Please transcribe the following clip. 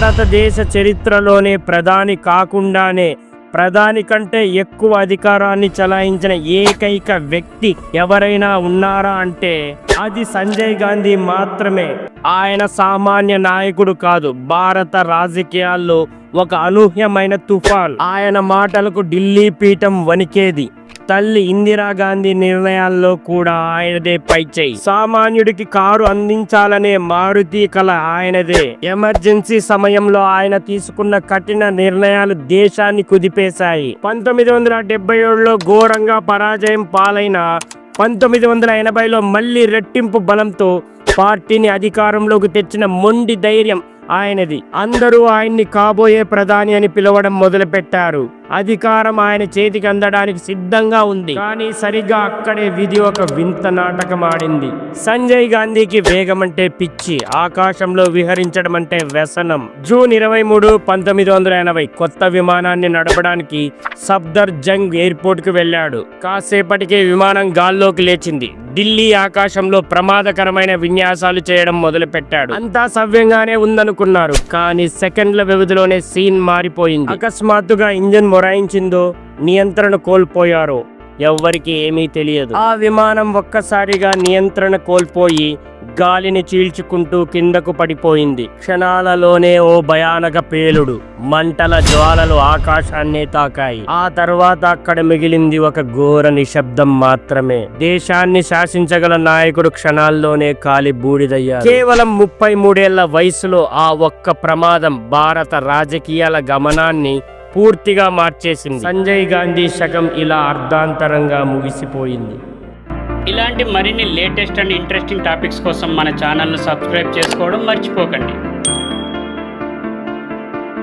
భారతదేశ చరిత్రలోనే ప్రధాని కాకుండానే ప్రధాని కంటే ఎక్కువ అధికారాన్ని చలాయించిన ఏకైక వ్యక్తి ఎవరైనా ఉన్నారా అంటే అది సంజయ్ గాంధీ మాత్రమే. ఆయన సామాన్య నాయకుడు కాదు భారత రాజకీయాల్లో ఒక అనూహ్యమైన తుఫాన్. ఆయన మాటలకు ఢిల్లీ పీఠం వణికేది. తల్లి ఇందిరాగాంధీ నిర్ణయాల్లో కూడా ఆయనదే పైచేయి సామాన్యుడికి కారు అందించాలనే మారుతి కల ఆయనదే. ఎమర్జెన్సీ సమయంలో ఆయన తీసుకున్న కఠిన నిర్ణయాలు దేశాన్ని కుదిపేశాయి. పంతొమ్మిది వందల డెబ్బై ఏడులో ఘోరంగా పరాజయం పాలైన పంతొమ్మిది వందల ఎనభైలో మళ్ళీ రెట్టింపు బలంతో పార్టీని అధికారంలోకి తెచ్చిన మొండి ధైర్యం ఆయనది. అందరూ ఆయన్ని కాబోయే ప్రధాని అని పిలవడం మొదలుపెట్టారు. అధికారం ఆయన చేతికి అందడానికి సిద్ధంగా ఉంది. కానీ సరిగ్గా అక్కడే విధి ఒక వింత నాటకం ఆడింది సంజయ్ గాంధీకి వేగం అంటే పిచ్చి ఆకాశంలో విహరించడం అంటే వ్యసనం. జూన్ ఇరవై మూడు పంతొమ్మిది వందల ఎనభై కొత్త విమానాన్ని నడపడానికి సబ్దర్ జంగ్ ఎయిర్పోర్ట్కు వెళ్ళాడు. కాసేపటికే విమానం గాల్లోకి లేచింది. ఢిల్లీ ఆకాశంలో ప్రమాదకరమైన విన్యాసాలు చేయడం మొదలుపెట్టాడు. అంతా సవ్యంగానే ఉందనుకున్నారు. కానీ సెకండ్ల వ్యవధిలోనే సీన్ మారిపోయింది. అకస్మాత్తుగా ఇంజన్ మొరాయించిందో నియంత్రణ కోల్పోయారో. ఎవ్వరికి ఏమీ తెలియదు. ఆ విమానం ఒక్కసారిగా నియంత్రణ కోల్పోయి గాలిని చీల్చుకుంటూ కిందకు పడిపోయింది. క్షణాలలోనే ఓ భయానక పేలుడు మంటల జ్వాలలు ఆకాశాన్నే తాకాయి. ఆ తర్వాత అక్కడ మిగిలింది ఒక ఘోర నిశ్శబ్దం మాత్రమే. దేశాన్ని శాసించగల నాయకుడు క్షణాల్లోనే కాలి బూడిదయ్యారు కేవలం ముప్పై మూడేళ్ళ వయసులో ఆ ఒక్క ప్రమాదం భారత రాజకీయాల గమనాన్ని పూర్తిగా మార్చేసింది. సంజయ్ గాంధీ శకం ఇలా అర్ధాంతరంగా ముగిసిపోయింది. ఇలాంటి మరిన్ని లేటెస్ట్ అండ్ ఇంట్రెస్టింగ్ టాపిక్స్ కోసం మన ఛానల్ను సబ్స్క్రైబ్ చేసుకోవడం మర్చిపోకండి.